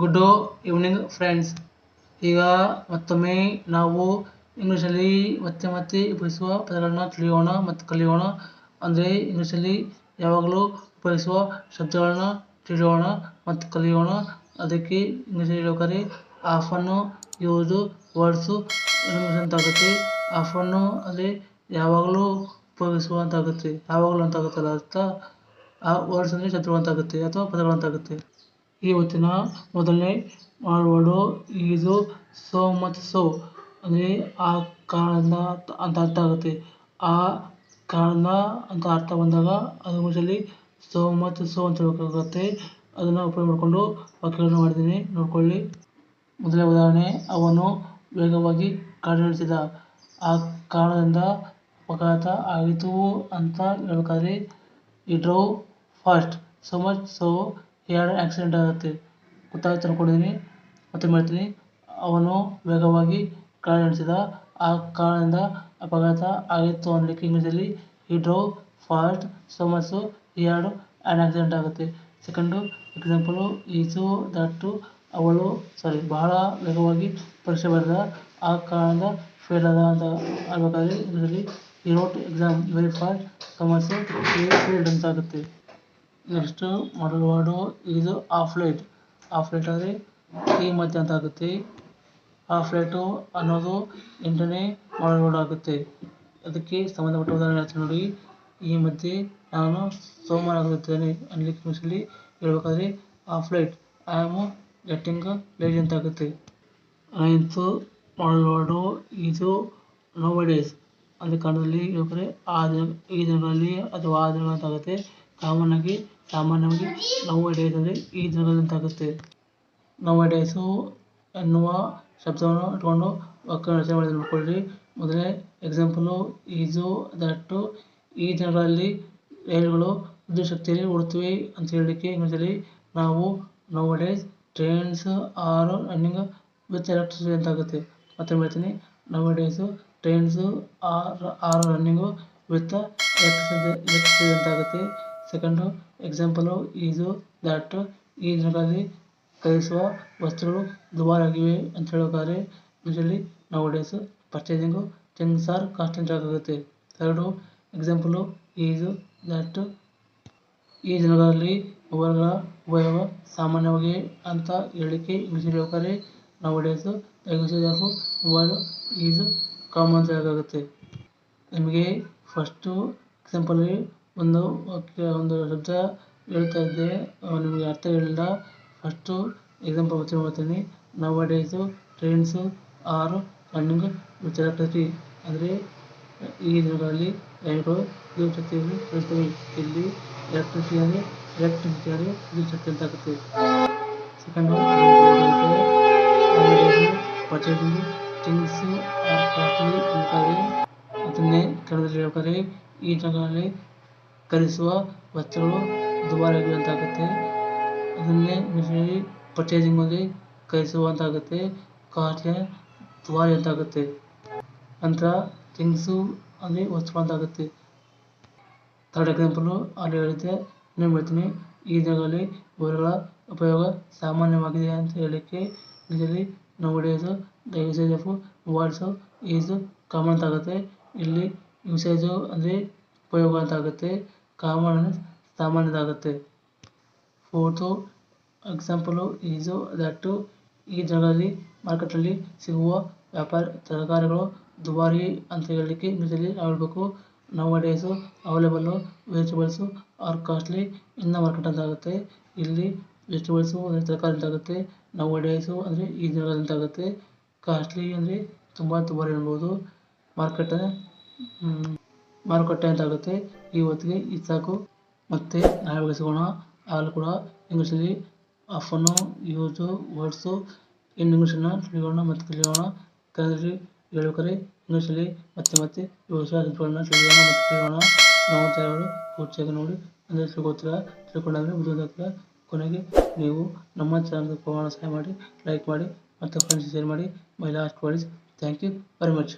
Good evening friends ಈಗ ಮತ್ತೊಮ್ಮೆ ನಾವು ಇಂಗ್ಲೀಷಲ್ಲಿ ಮತ್ತೆ ಮತ್ತೆ ಉಪಯೋಗಿಸುವ ಪದಗಳನ್ನು ತಿಳಿಯೋಣ ಮತ್ತು ಕಲಿಯೋಣ. ಅಂದರೆ ಇಂಗ್ಲೀಷಲ್ಲಿ ಯಾವಾಗಲೂ ಉಪಯೋಗಿಸುವ ಶಬ್ದಗಳನ್ನು ತಿಳಿಯೋಣ ಮತ್ತು ಕಲಿಯೋಣ. ಅದಕ್ಕೆ ಇಂಗ್ಲೀಷಲ್ಲಿ ಹೇಳ್ಬೇಕಾದ್ರೆ ಆಫನ್ನು ಯೂಸು ವರ್ಡ್ಸು ಇಂಗ್ಲೀಷ್ ಅಂತಾಗುತ್ತೆ ಆಫನ್ನು ಅಲ್ಲಿ ಯಾವಾಗಲೂ ಉಪಯೋಗಿಸುವ ಅಂತಾಗುತ್ತೆ ಯಾವಾಗಲೂ ಅಂತಾಗುತ್ತಲ್ಲ ಅರ್ಥ? ಆ ವರ್ಡ್ಸ್ ಅಂದರೆ ಶಬ್ದಗಳು ಅಂತಾಗುತ್ತೆ ಅಥವಾ ಪದಗಳು ಅಂತಾಗುತ್ತೆ ಇವತ್ತಿನ ಮೊದಲನೇ ಮಾಡುವಡು ಇದು ಸೋ ಮತ್ತು ಸೋ. ಅಂದರೆ ಆ ಕಾರಣ ಅಂತ ಅರ್ಥ ಆಗುತ್ತೆ. ಆ ಕಾರಣ ಅಂತ ಅರ್ಥ ಬಂದಾಗ ಅದು ಮುಂಚೆಯಲ್ಲಿ ಸೋ ಮತ್ತು ಸೋ ಅಂತ ಹೇಳಬೇಕಾಗುತ್ತೆ. ಅದನ್ನು ಉಪಯೋಗ ಮಾಡಿಕೊಂಡು ವಾಕ್ಯಗಳನ್ನು ಮಾಡಿದ್ದೀನಿ. ನೋಡ್ಕೊಳ್ಳಿ. ಮೊದಲನೇ ಉದಾಹರಣೆ, ಅವನು ವೇಗವಾಗಿ ಗಾಡಿ ನಡೆಸಿದ ಆ ಕಾರಣದಿಂದ ಅಪಘಾತ ಆಯಿತು ಅಂತ ಹೇಳ್ಬೇಕಾದ್ರೆ ಈ drove fast so much so ಎರಡು ಆಕ್ಸಿಡೆಂಟ್ ಆಗುತ್ತೆ. ಗೊತ್ತಾಗುತ್ತೆ ಅನ್ಕೊಂಡಿದ್ದೀನಿ ಮತ್ತೆ ಮಾಡ್ತೀನಿ ಅವನು ವೇಗವಾಗಿ ಕಾರ್ ನಡೆಸಿದ. ಆ ಕಾರಣದಿಂದ ಅಪಘಾತ ಆಗಿತ್ತು ಅನ್ನಲಿಕ್ಕೆ ಇಂಗ್ಲೀಷಲ್ಲಿ. He drove fast so much so ಎರಡು ಆಕ್ಸಿಡೆಂಟ್ ಆಗುತ್ತೆ. ಸೆಕೆಂಡು ಎಕ್ಸಾಂಪಲು ಈಸು ದಟ್ಟು ಅವಳು ಸಾರಿ ಬಹಳ ವೇಗವಾಗಿ ಪರೀಕ್ಷೆ ಬರೆದ. ಆ ಕಾರಣದಿಂದ ಫೇಲ್ ಆದ ಅಂತ ಆಗಬೇಕಾದ್ರೆ ಇಂಗ್ಲೀಷಲ್ಲಿ ಈ wrote exam very fast so much failed ಅಂತ ಆಗುತ್ತೆ. ನೆಕ್ಸ್ಟ್ ಮಾಡಲ್ ವರ್ಡು ಇದು ಆಫ್ ಲೈಟ್ ಆಫ್ ಲೈಟ್ ಅಂದರೆ ಈ ಮಧ್ಯೆ ಅಂತ ಆಗುತ್ತೆ. ಆಫ್ ಲೈಟು ಅನ್ನೋದು ಎಂಟನೇ ಮಾಡಲ್ ವರ್ಡ್ ಆಗುತ್ತೆ. ಅದಕ್ಕೆ ಸಂಬಂಧಪಟ್ಟ ಉದಾಹರಣೆ ಹೇಳ್ತೀನಿ ನೋಡಿ. ಈ ಮಧ್ಯೆ ನಾನು ಸೋಮವಾರ ಆಗುತ್ತೇನೆ ಅನ್ಲಿಕ್ಕೆ ಇಂಗ್ಲೀಷಲ್ಲಿ ಹೇಳ್ಬೇಕಾದ್ರೆ of late I am getting late ಅಂತ ಆಗುತ್ತೆ. ನೈನ್ತು ಮಾಡಲ್ ವರ್ಡು ಇದು ನೋ ಡೇಸ್ ಅಂದರೆ ಕನ್ನಡದಲ್ಲಿ ಹೇಳ್ಬೇಕಾದ್ರೆ ಆ ದಿನ ಈ ದಿನಗಳಲ್ಲಿ ಅಥವಾ ಆ ದಿನಗಳಂತಾಗುತ್ತೆ ಕಾಮನ್ ಆಗಿ ಸಾಮಾನ್ಯವಾಗಿ ನೌ ಡೇಸ್ ಅಂದರೆ ಈ ಅಂತಾಗುತ್ತೆ. ನೌ ಡೇಸು ಎನ್ನುವ ಶಬ್ದವನ್ನು ಇಟ್ಕೊಂಡು ವಾಕ್ಯ ರಚನೆ ಮಾಡಿ ನೋಡ್ಕೊಳ್ಳಿ ಮೊದಲೇ ಎಕ್ಸಾಂಪಲು ಈಜು, ದಟ್ಟು, ಈ ದಿನಗಳಲ್ಲಿ ರೈಲುಗಳು ವಿದ್ಯುತ್ ಶಕ್ತಿಯಲ್ಲಿ ಓಡುತ್ತವೆ ಅಂತ ಹೇಳಲಿಕ್ಕೆ ಇಂಗ್ಲೀಷಲ್ಲಿ ನಾವು nowadays trains are running with electricity ಅಂತ ಆಗುತ್ತೆ ಮತ್ತೆ ಹೇಳ್ತೀನಿ. Nowadays trains are are running with electricity electricity ಅಂತ ಆಗುತ್ತೆ ಸೆಕೆಂಡು ಎಕ್ಸಾಂಪಲು ಈಸು ದಟ್ ಈ ದಿನಗಳಲ್ಲಿ ಖರೀದಿಸುವ ವಸ್ತುಗಳು ದುಬಾರಿಯಾಗಿವೆ ಅಂತ ಹೇಳಬೇಕಾದ್ರೆ ಇಂಗ್ಲೀಷಲ್ಲಿ nowadays purchasing things are constant ಆಗುತ್ತೆ. ಎರಡು ಎಕ್ಸಾಂಪಲು ಈಸು ದಟ್ ಈ ದಿನಗಳಲ್ಲಿ ಮೊಬೈಲ್ಗಳ ಉಪಯೋಗ ಸಾಮಾನ್ಯವಾಗಿ ಅಂತ ಹೇಳಲಿಕ್ಕೆ ಇಂಗ್ಲೀಷಲ್ಲಿ ಹೇಳ್ಬೇಕಾದ್ರೆ nowadays usage of mobile is common ಅಂತ ಹೇಳೋಕ್ಕಾಗುತ್ತೆ ನಿಮಗೆ ಫಸ್ಟು ಎಕ್ಸಾಂಪಲ್ಲಿ ಒಂದು ಒಂದು ಶಬ್ದ ಹೇಳ್ತಾ ಇದ್ದೆ. ನಿಮಗೆ ಅರ್ಥ ಹೇಳಿಲ್ಲ ಫಸ್ಟು ಎಕ್ಸಾಂಪಲ್ ಮತ್ತೆ ಮಾಡ್ತೀನಿ nowadays trains are running with ಅಂದರೆ, ಈ ದಿನಗಳಲ್ಲಿ ರೈಲುಗಳು ಇಲ್ಲಿ ಎಲೆಕ್ಟ್ರಿಸಿಟಿ ಅಂದರೆ ಎಲೆಕ್ಟ್ರಿಸಿಟಿ ಅಂದರೆ ಅಂತ ಆಗುತ್ತೆ. ಸೆಕೆಂಡ್ ಪರ್ಚೇಸಿಂಗ್ ಥಿಂಗ್ಸು ಅದನ್ನೇ ಕನ್ನಡದಲ್ಲಿ ಹೇಳ್ಬೇಕಾದ್ರೆ ಈ ದಿನಗಳಲ್ಲಿ ಖರೀದಿಸುವ ವಸ್ತುಗಳು ದುಬಾರಿಯಾಗುವಂತಾಗುತ್ತೆ ಅದನ್ನೇ ಅಲ್ಲಿ ಅಂತ ಆಗುತ್ತೆ ಕಾಸ್ಟ್ಲಿ ದುಬಾರಿ ಅಂತ ಆಗುತ್ತೆ ನಂತರ ಥಿಂಗ್ಸು ಅಲ್ಲಿ ವಸ್ತುಗಳು ಅಂತಾಗುತ್ತೆ ಥರ್ಡ್ ಎಕ್ಸಾಂಪಲು ಅಲ್ಲಿ ಹೇಳುತ್ತೆ ಇನ್ನೊಮ್ಮೆ ಹೇಳ್ತೀನಿ ಈ ದಿನಗಳಲ್ಲಿ ಇವರುಗಳ ಉಪಯೋಗ ಸಾಮಾನ್ಯವಾಗಿದೆ ಅಂತ ಹೇಳಲಿಕ್ಕೆ ಇದರಲ್ಲಿ now days the usage of mobiles is common ಆಗುತ್ತೆ ಇಲ್ಲಿ ಯೂಸೇಜು ಅಂದರೆ ಉಪಯೋಗ ಅಂತ ಆಗುತ್ತೆ ಕಾಮನ್ ಸಾಮಾನ್ಯವಾಗುತ್ತೆ ಫೋರ್ತು ಎಕ್ಸಾಂಪಲು ಈಸು ದಟ್ಟು ಈ ಮಾರ್ಕೆಟ್ ಮಾರ್ಕೆಟಲ್ಲಿ ಸಿಗುವ ವ್ಯಾಪಾರ ತರಕಾರಿಗಳು ದುಬಾರಿ ಅಂತ ಹೇಳಲಿಕ್ಕೆ ಇಂಗ್ಲೀಷಲ್ಲಿ ಹೇಳಬೇಕು nowadays available vegetables are costly in market ಅಂತ ಆಗುತ್ತೆ. ಇಲ್ಲಿ ವೆಜಿಟೇಬಲ್ಸು ಅಂದರೆ ತರಕಾರಿ ಅಂತ ಆಗುತ್ತೆ. ನೌ ಡೇಸು ಅಂದರೆ ಈ ಜಾಗದಲ್ಲಿ ಅಂತ ಆಗುತ್ತೆ. ಕಾಸ್ಟ್ಲಿ ಅಂದರೆ ತುಂಬ ದುಬಾರಿ ಅನ್ಬೋದು. ಮಾರ್ಕೆಟ್ ಮಾರುಕಟ್ಟೆ ಅಂತ ಆಗುತ್ತೆ. ಈ ಹೊತ್ತಿಗೆ ಇದು ಸಾಕು. ಮತ್ತೆ ನಾಳೆ ಸಿಗೋಣ ಆಗಲೂ ಕೂಡ ಇಂಗ್ಲೀಷಲ್ಲಿ ಆಫನ್ನು ಯೂಸು ವರ್ಡ್ಸು ಇನ್ನು ಇಂಗ್ಲೀಷನ್ನು ತಿಳಿಯೋಣ ಮತ್ತು ತಿಳಿಯೋಣ. ಕನ್ನಡದಲ್ಲಿ ಹೇಳ್ಬೇಕಾದ್ರೆ ಇಂಗ್ಲೀಷಲ್ಲಿ ಮತ್ತೆ ಮತ್ತೆ ಶಬ್ದಗಳನ್ನ ತಿಳಿಯೋಣ ಮತ್ತು ತಿಳಿಯೋಣ. ನಾವು ಪೂರ್ತಿಯಾಗಿ ನೋಡಿ. ಅಂದರೆ ತಿಳ್ಕೊತೀರ ತಿಳ್ಕೊಂಡಾಗ ಬುದ್ಧಿವಂತಾಗ್ತೀರ ಕೊನೆಗೆ ನೀವು ನಮ್ಮ ಚಾನಲ್ ಪ್ರಮಾಣ ಸಹಾಯ ಮಾಡಿ ಲೈಕ್ ಮಾಡಿ ಮತ್ತು ಫ್ರೆಂಡ್ಸ್ ಶೇರ್ ಮಾಡಿ. My last words thank you very much